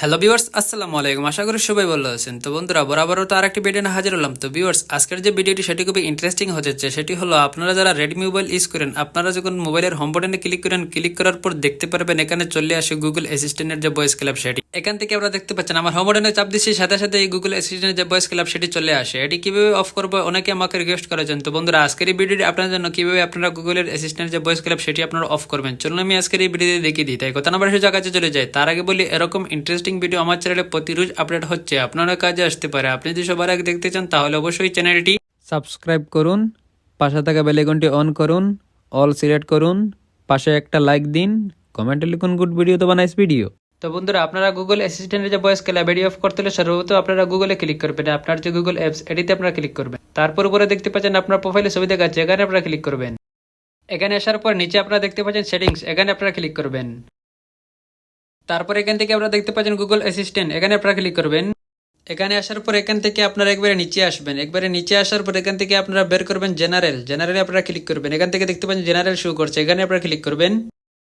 Hello viewers আসসালামু আলাইকুম আশা করি সবাই ভালো আছেন। তো বন্ধুরা, বরাবরও তো আরেকটি ভিডিও নিয়ে হাজির হলাম। তো ভিউয়ার্স আজকের যে ভিডিওটি সেটি খুবই ইন্টারেস্টিং হতে যাচ্ছে। সেটি হলো, আপনারা যারা রেডমি মোবাইল ইউজ করেন, আপনারা যখন মোবাইলের হোম বাটনে ক্লিক করেন ক্লিক করার পর দেখতে পারবেন এখানে চলে আসে গুগল অ্যাসিস্ট্যান্টের যে ভয়েস ক্লাব সেটি। এখান থেকে আমরা দেখতে পাচ্ছেন, আমার হোম চাপ দিচ্ছি, সাথে সাথে এই গুগল অ্যাসিস্ট্যান্টের যে ভয়েস ক্লাব সেটি চলে আসে। এটি কীভাবে অফ করব? অনেকে আমাকে রিকোয়েস্ট করেছেন। তো বন্ধুরা, আজকের এই ভিডিওটি আপনার জন্য কীভাবে আপনারা গুগলের অ্যাসিস্ট্যান্ট যে ভয়েস ক্লাব সেটি আপনারা অফ করবেন? চলুন আমি আজকের এই ভিডিওতে দেখিয়ে দিই। তাই কথা নাম্বার সে কাছে চলে যায় তার আগে বলি, এরকম ইন্টারেস্টিং ভিডিও আমার চ্যানেলে প্রতি রোজ আপডেট হচ্ছে। আপনারা কাজে আসতে পারে। আপনি যদি সবার আগে দেখতে চান, তাহলে অবশ্যই চ্যানেলটি সাবস্ক্রাইব করুন, পাশে থাকা বেলেকনটি অন করুন অল সিলেক্ট করুন, পাশে একটা লাইক দিন কমেন্টে লিখুন গুড ভিডিও তো বানাইস ভিডিও তো বন্ধুরা, আপনারা গুগল অ্যাসিস্ট্যান্টের যে ভয়েস ক্লাব এডি অফ করতে হলে সর্বপ্রথম আপনারা গুগলে ক্লিক করবেন। আপনার যে গুগল অ্যাপস এটিতে আপনারা ক্লিক করবেন। তারপর উপরে দেখতে পাচ্ছেন আপনার প্রোফাইলে ছবি দেখাচ্ছে এখানে আপনারা ক্লিক করবেন। এখানে আসার পর নিচে আপনারা দেখতে পাচ্ছেন সেটিংস এখানে আপনারা ক্লিক করবেন। তারপর এখান থেকে আপনারা দেখতে পাচ্ছেন গুগল অ্যাসিস্ট্যান্ট এখানে আপনারা ক্লিক করবেন। এখানে আসার পর এখান থেকে আপনারা একবারে নিচে আসবেন। একবারে নিচে আসার পর এখান থেকে আপনারা বের করবেন জেনারেল জেনারেলে আপনারা ক্লিক করবেন। এখান থেকে দেখতে পাচ্ছেন জেনারেল শো করছে, এখানে আপনারা ক্লিক করবেন।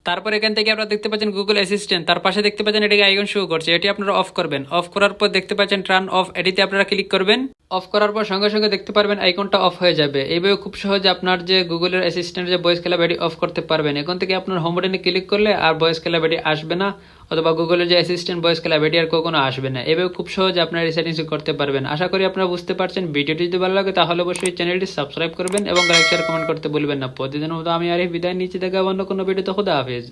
তারপর এখান থেকে আপনারা দেখতে পাচ্ছেন গুগল অ্যাসিস্ট্যান্ট তার পাশে দেখতে পাচ্ছেন এটাকে আইকন শো করছে। এটি আপনারা অফ করবেন। অফ করার পর দেখতে পাচ্ছেন টার্ন অফ এটিতে আপনারা ক্লিক করবেন। অফ করার পর সঙ্গে সঙ্গে দেখতে পারবেন আইকনটা অফ হয়ে যাবে। এইভাবে খুব সহজে আপনার যে গুগলের অ্যাসিস্ট্যান্ট যে ভয়েস ক্লাব এটি অফ করতে পারবেন। এখন থেকে আপনার হোম বাটনে ক্লিক করলে আর ভয়েস খেলা এটি আসবে না। অথবা গুগলের যে অ্যাসিস্ট্যান্ট ভয়েস ক্লাব এটি আর কখনো আসবে না। এভাবে খুব সহজে আপনার সেটিংস করতে পারবেন। আশা করি আপনারা বুঝতে পারছেন। ভিডিওটি যদি ভালো লাগে, তাহলে অবশ্যই চ্যানেলটি সাবস্ক্রাইব করবেন এবং লাইক শেয়ার কমেন্ট করতে ভুলবেন না। প্রতিদিনের মতো আমি আর এই বিদায় নিচে দেখা অন্য কোনো ভিডিওতে। খোদা হাফেজ।